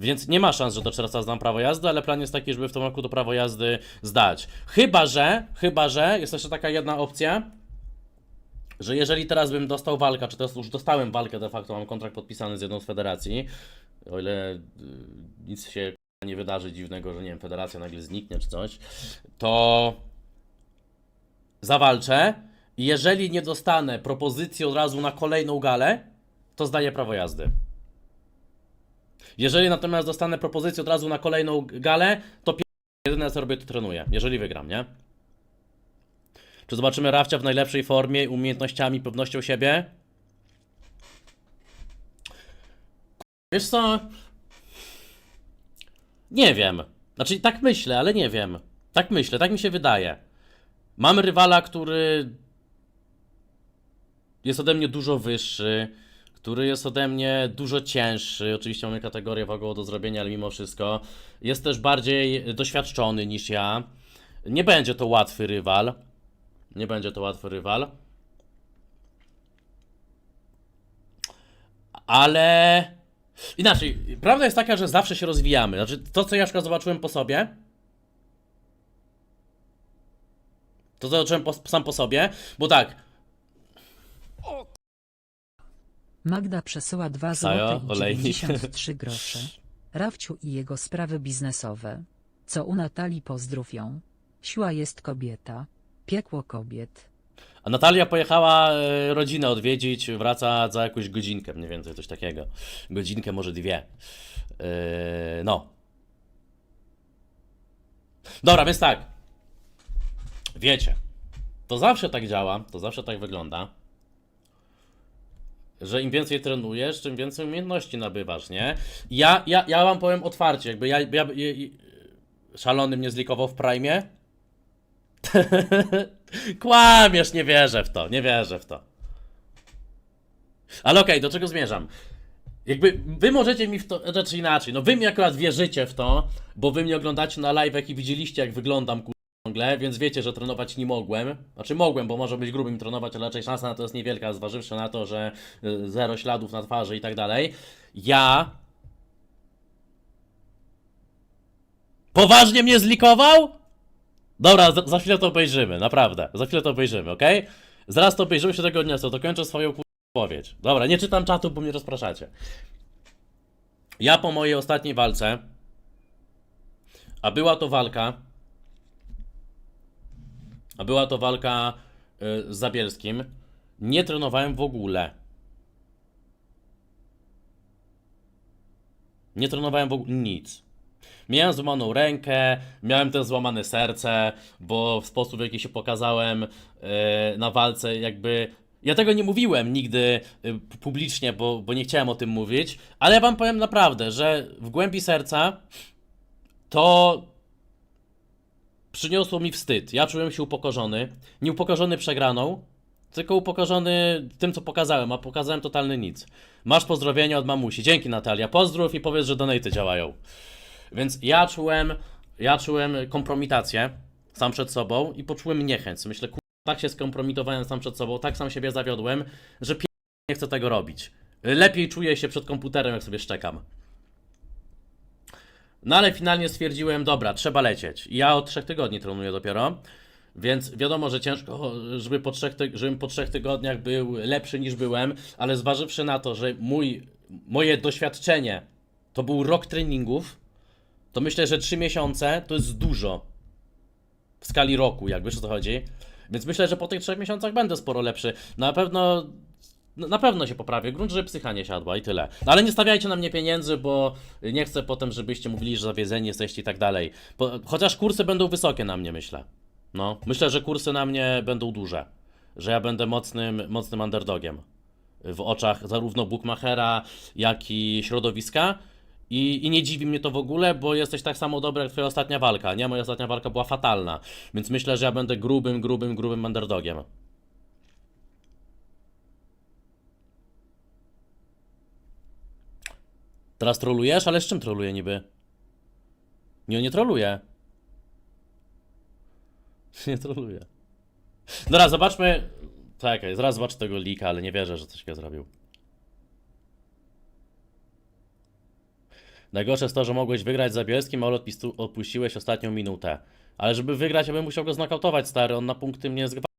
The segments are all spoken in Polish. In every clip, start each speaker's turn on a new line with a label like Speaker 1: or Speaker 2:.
Speaker 1: Więc nie ma szans, że to teraz zdam prawo jazdy, ale plan jest taki, żeby w tym roku to prawo jazdy zdać. Chyba, że, chyba, że jest jeszcze taka jedna opcja, że jeżeli teraz bym dostał walkę, czy teraz już dostałem walkę de facto, mam kontrakt podpisany z jedną z federacji, o ile y, nic się nie wydarzy dziwnego, że nie wiem, federacja nagle zniknie czy coś, to zawalczę i jeżeli nie dostanę propozycji od razu na kolejną galę, to zdaję prawo jazdy. Jeżeli natomiast dostanę propozycję od razu na kolejną galę, to jedyne co robię to trenuję, jeżeli wygram, nie? Czy zobaczymy Rafcia w najlepszej formie, umiejętnościami, pewnością siebie? Wiesz co? Nie wiem. Znaczy, tak myślę, ale nie wiem. Tak myślę, tak mi się wydaje. Mamy rywala, który jest ode mnie dużo wyższy, który jest ode mnie dużo cięższy. Oczywiście mamy kategorię wagową do zrobienia, ale mimo wszystko jest też bardziej doświadczony niż ja. Nie będzie to łatwy rywal. Nie będzie to łatwy rywal. Ale inaczej, prawda jest taka, że zawsze się rozwijamy. Znaczy, to co ja na zobaczyłem po sobie, to zobaczyłem po, sam po sobie, bo tak,
Speaker 2: Magda przesyła 2
Speaker 1: Sajo,
Speaker 2: zł i
Speaker 1: olejnik.
Speaker 2: 93 grosze. Rafciu i jego sprawy biznesowe. Co u Natalii pozdrów ją. Siła jest kobieta. Piekło kobiet.
Speaker 1: A Natalia pojechała e, rodzinę odwiedzić, wraca za jakąś godzinkę, mniej więcej coś takiego. Godzinkę, może dwie. E, no. Dobra, więc tak. Wiecie, to zawsze tak działa, to zawsze tak wygląda, że im więcej trenujesz, tym więcej umiejętności nabywasz, nie? Ja, ja, ja wam powiem otwarcie, jakby ja, ja, ja, szalony mnie zlikował w Prime, Kłamiesz, nie wierzę w to, nie wierzę w to. Ale okej, do czego zmierzam? Jakby wy możecie mi w to, znaczy inaczej, no wy mi akurat wierzycie w to, bo wy mnie oglądacie na live'ach i widzieliście jak wyglądam. Ciągle, więc wiecie, że trenować nie mogłem. Znaczy mogłem, bo może być grubym trenować, ale raczej szansa na to jest niewielka, zważywszy na to, że y, zero śladów na twarzy i tak dalej. Ja... Poważnie mnie zlikował? Dobra, za, za chwilę to obejrzymy, naprawdę. Za chwilę to obejrzymy, ok? Zaraz to obejrzymy się tego dnia, to dokończę swoją odpowiedź. Dobra, nie czytam czatu, bo mnie rozpraszacie. Ja po mojej ostatniej walce, a była to walka, a była to walka y, z Zabielskim, nie trenowałem w ogóle. Nie trenowałem w ogóle nic. Miałem złamaną rękę, miałem też złamane serce, bo w sposób, w jaki się pokazałem e, na walce, jakby. Ja tego nie mówiłem nigdy e, publicznie, bo, bo nie chciałem o tym mówić, ale ja wam powiem naprawdę, że w głębi serca to przyniosło mi wstyd. Ja czułem się upokorzony. Nie upokorzony przegraną, tylko upokorzony tym, co pokazałem, a pokazałem totalny nic. Masz pozdrowienia od mamusi. Dzięki Natalia. Pozdrów i powiedz, że donaty działają. Więc ja czułem, ja czułem kompromitację sam przed sobą i poczułem niechęć. Myślę, kur... tak się skompromitowałem sam przed sobą, tak sam siebie zawiodłem, że nie chcę tego robić. Lepiej czuję się przed komputerem, jak sobie szczekam. No ale finalnie stwierdziłem, dobra, trzeba lecieć. Ja od trzech tygodni trenuję dopiero, więc wiadomo, że ciężko, żeby po trzech, żebym po trzech tygodniach był lepszy niż byłem, ale zważywszy na to, że mój, moje doświadczenie to był rok treningów, to myślę, że 3 miesiące to jest dużo w skali roku, jak wiesz o co chodzi. Więc myślę, że po tych 3 miesiącach będę sporo lepszy. Na pewno. No, Na pewno się poprawię. Grunt, że psycha nie siadła i tyle. No ale nie stawiajcie na mnie pieniędzy, bo nie chcę potem, żebyście mówili, że zawiedzeni jesteście i tak dalej. Bo, chociaż kursy będą wysokie na mnie, myślę. No, myślę, że kursy na mnie będą duże. Że ja będę mocnym, mocnym underdogiem. W oczach zarówno Bookmachera, jak i środowiska. I, I nie dziwi mnie to w ogóle, bo jesteś tak samo dobry jak twoja ostatnia walka, nie? Moja ostatnia walka była fatalna, więc myślę, że ja będę grubym, grubym, grubym underdogiem. Teraz trolujesz? Ale z czym troluję niby? Nie, nie troluję. Nie troluję. Dobra, zobaczmy. Czekaj, zaraz zobaczę tego lika, ale nie wierzę, że coś go zrobił. Najgorsze jest to, że mogłeś wygrać za Bielskim, ale odpuściłeś ostatnią minutę. Ale żeby wygrać, ja bym musiał go znokautować, stary, on na punkty mnie zgwałcił.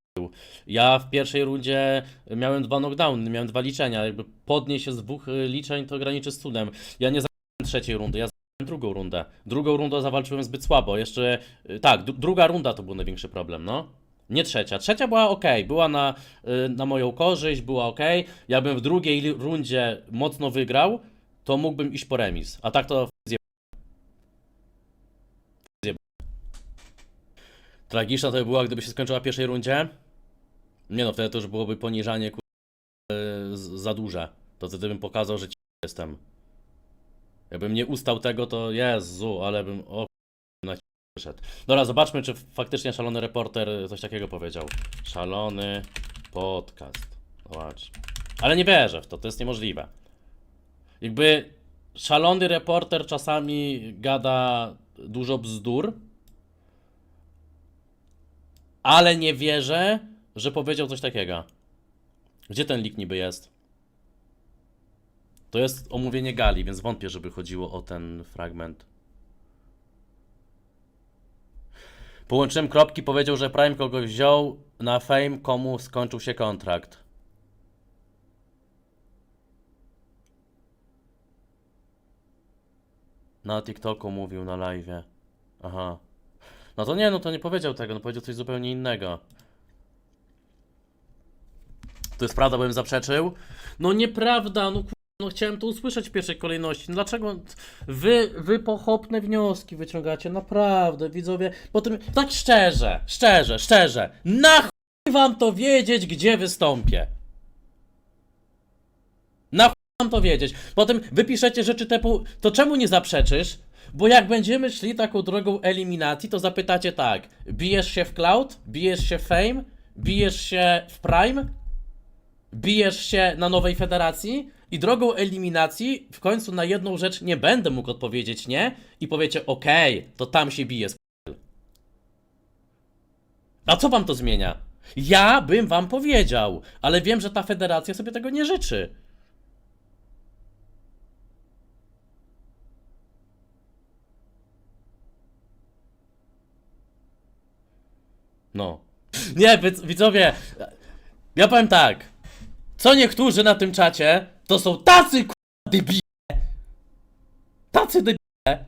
Speaker 1: Ja w pierwszej rundzie miałem dwa knockdowny, miałem dwa liczenia, jakby podnieść się z dwóch y, liczeń to graniczy z cudem. Ja nie zagrałem trzeciej rundy, ja zagrałem drugą rundę. Drugą rundę zawalczyłem zbyt słabo, jeszcze, y, tak, dru- druga runda to był największy problem, no. Nie trzecia. Trzecia była ok, była na, y, na moją korzyść, była ok. Jakbym w drugiej rundzie mocno wygrał, to mógłbym iść po remis. A tak to. Tragiczna to by była, gdyby się skończyła w pierwszej rundzie. Nie no, wtedy to już byłoby poniżanie z- za duże. To wtedy bym pokazał, że ci jestem. Jakbym nie ustał tego, to Jezu, ale bym o na wyszedł. Dobra, zobaczmy, czy faktycznie szalony reporter coś takiego powiedział. Szalony podcast. Zobacz. Ale nie wierzę w to, to jest niemożliwe. Jakby szalony reporter czasami gada dużo bzdur, ale nie wierzę, że powiedział coś takiego. Gdzie ten lik niby jest? To jest omówienie gali, więc wątpię, żeby chodziło o ten fragment. Połączyłem kropki, powiedział, że Prime kogoś wziął na fame, komu skończył się kontrakt. Na TikToku mówił na live. Aha. No to nie, no to nie powiedział tego, no powiedział coś zupełnie innego. To jest prawda, bym zaprzeczył? No nieprawda, no no chciałem to usłyszeć w pierwszej kolejności. No Dlaczego wy, wy pochopne wnioski wyciągacie? Naprawdę, widzowie. Potem, tak szczerze, szczerze, szczerze. Na chuj wam to wiedzieć, gdzie wystąpię? Na chuj wam to wiedzieć? Potem wypiszecie rzeczy typu, to czemu nie zaprzeczysz? Bo jak będziemy szli taką drogą eliminacji, to zapytacie tak, bijesz się w Cloud? Bijesz się w Fame? Bijesz się w Prime? Bijesz się na nowej federacji i drogą eliminacji w końcu na jedną rzecz nie będę mógł odpowiedzieć nie i powiecie okej, to tam się bije. A co wam to zmienia? Ja bym wam powiedział, ale wiem, że ta federacja sobie tego nie życzy. No. Nie, widz- widzowie, ja powiem tak. Co niektórzy na tym czacie, to są tacy k***a debile. Tacy debile.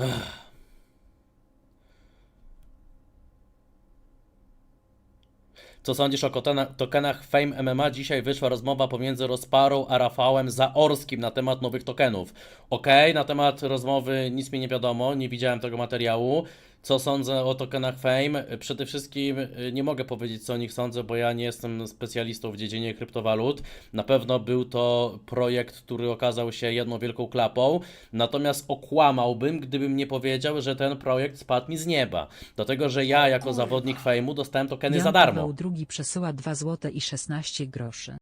Speaker 1: Ech. Co sądzisz o tokenach Fame MMA? Dzisiaj wyszła rozmowa pomiędzy Rozparą a Rafałem Zaorskim na temat nowych tokenów. Okej, na temat rozmowy nic mi nie wiadomo, nie widziałem tego materiału. Co sądzę o tokenach Fame? Przede wszystkim y, nie mogę powiedzieć, co o nich sądzę, bo ja nie jestem specjalistą w dziedzinie kryptowalut. Na pewno był to projekt, który okazał się jedną wielką klapą. Natomiast okłamałbym, gdybym nie powiedział, że ten projekt spadł mi z nieba. Dlatego, że ja jako zawodnik Fame'u dostałem tokeny
Speaker 2: Jan
Speaker 1: za darmo.
Speaker 2: Paweł II przesyła 2 zł i 16 groszy.